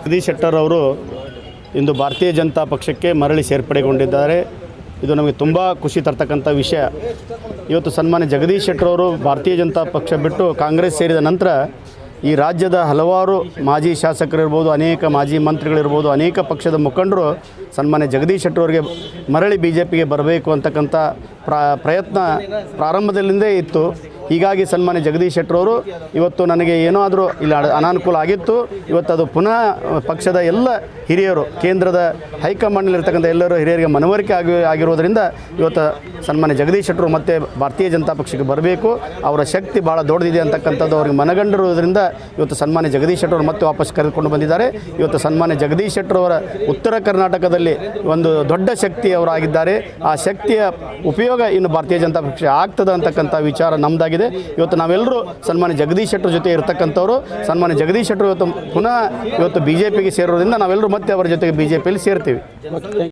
ಜಗದೀಶ್ ಶೆಟ್ಟರ್ ಅವರು ಇಂದು ಭಾರತೀಯ ಜನತಾ ಪಕ್ಷಕ್ಕೆ ಮರಳಿ ಸೇರ್ಪಡೆಗೊಂಡಿದ್ದಾರೆ. ಇದು ನಮಗೆ ತುಂಬ ಖುಷಿ ತರ್ತಕ್ಕಂಥ ವಿಷಯ. ಇವತ್ತು ಸನ್ಮಾನ್ಯ ಜಗದೀಶ್ ಶೆಟ್ಟರ್ ಅವರು ಭಾರತೀಯ ಜನತಾ ಪಕ್ಷ ಬಿಟ್ಟು ಕಾಂಗ್ರೆಸ್ ಸೇರಿದ ನಂತರ ಈ ರಾಜ್ಯದ ಹಲವಾರು ಮಾಜಿ ಶಾಸಕರಿರ್ಬೋದು, ಅನೇಕ ಮಾಜಿ ಮಂತ್ರಿಗಳಿರ್ಬೋದು, ಅನೇಕ ಪಕ್ಷದ ಮುಖಂಡರು ಸನ್ಮಾನ್ಯ ಜಗದೀಶ್ ಶೆಟ್ಟರ್ ಅವರಿಗೆ ಮರಳಿ ಬಿ ಜೆ ಪಿಗೆ ಬರಬೇಕು ಅಂತಕ್ಕಂಥ ಪ್ರ, ಪ್ರಯತ್ನ ಪ್ರಾರಂಭದಲ್ಲಿಂದೇ ಇತ್ತು. ಹೀಗಾಗಿ ಸನ್ಮಾನ್ಯ ಜಗದೀಶ್ ಶೆಟ್ಟರವರು ಇವತ್ತು ನನಗೆ ಏನೋ ಆದರೂ ಇಲ್ಲಿ ಅನಾನುಕೂಲ ಆಗಿತ್ತು, ಇವತ್ತು ಅದು ಪುನಃ ಪಕ್ಷದ ಎಲ್ಲ ಹಿರಿಯರು, ಕೇಂದ್ರದ ಹೈಕಮಾಂಡ್ನಲ್ಲಿರ್ತಕ್ಕಂಥ ಎಲ್ಲರೂ ಹಿರಿಯರಿಗೆ ಮನವರಿಕೆ ಆಗಿ ಆಗಿರೋದರಿಂದ ಇವತ್ತು ಸನ್ಮಾನ್ಯ ಜಗದೀಶ್ ಶೆಟ್ಟರು ಮತ್ತೆ ಭಾರತೀಯ ಜನತಾ ಪಕ್ಷಕ್ಕೆ ಬರಬೇಕು. ಅವರ ಶಕ್ತಿ ಭಾಳ ದೊಡ್ಡದಿದೆ ಅಂತಕ್ಕಂಥದ್ದು ಅವ್ರಿಗೆ ಮನಗಂಡಿರೋದ್ರಿಂದ ಇವತ್ತು ಸನ್ಮಾನ್ಯ ಜಗದೀಶ್ ಶೆಟ್ಟರು ಮತ್ತೆ ವಾಪಸ್ ಕರೆದುಕೊಂಡು ಬಂದಿದ್ದಾರೆ. ಇವತ್ತು ಸನ್ಮಾನ್ಯ ಜಗದೀಶ್ ಶೆಟ್ಟರವರ ಉತ್ತರ ಕರ್ನಾಟಕದಲ್ಲಿ ಒಂದು ದೊಡ್ಡ ಶಕ್ತಿ ಅವರಾಗಿದ್ದಾರೆ ಆ ಶಕ್ತಿಯ ಉಪಯೋಗ ಇನ್ನು ಭಾರತೀಯ ಜನತಾ ಪಕ್ಷ ಆಗ್ತದೆ ಅಂತಕ್ಕಂಥ ವಿಚಾರ ನಮ್ಮದಾಗಿದೆ ಇವತ್ತು ನಾವೆಲ್ಲರೂ ಸನ್ಮಾನ್ಯ ಜಗದೀಶ್ ಶೆಟ್ಟರ್ ಜೊತೆ ಇರತಕ್ಕಂಥವ್ರು. ಸನ್ಮಾನ್ಯ ಜಗದೀಶ್ ಶೆಟ್ಟರ್ ಇವತ್ತು ಪುನಃ ಇವತ್ತು ಬಿ ಜೆ ಪಿಗೆ ಸೇರೋದ್ರಿಂದ ನಾವೆಲ್ಲರೂ ಮತ್ತೆ ಅವರ ಜೊತೆಗೆ ಬಿ ಜೆ ಪಿಯಲ್ಲಿ ಸೇರ್ತೀವಿ.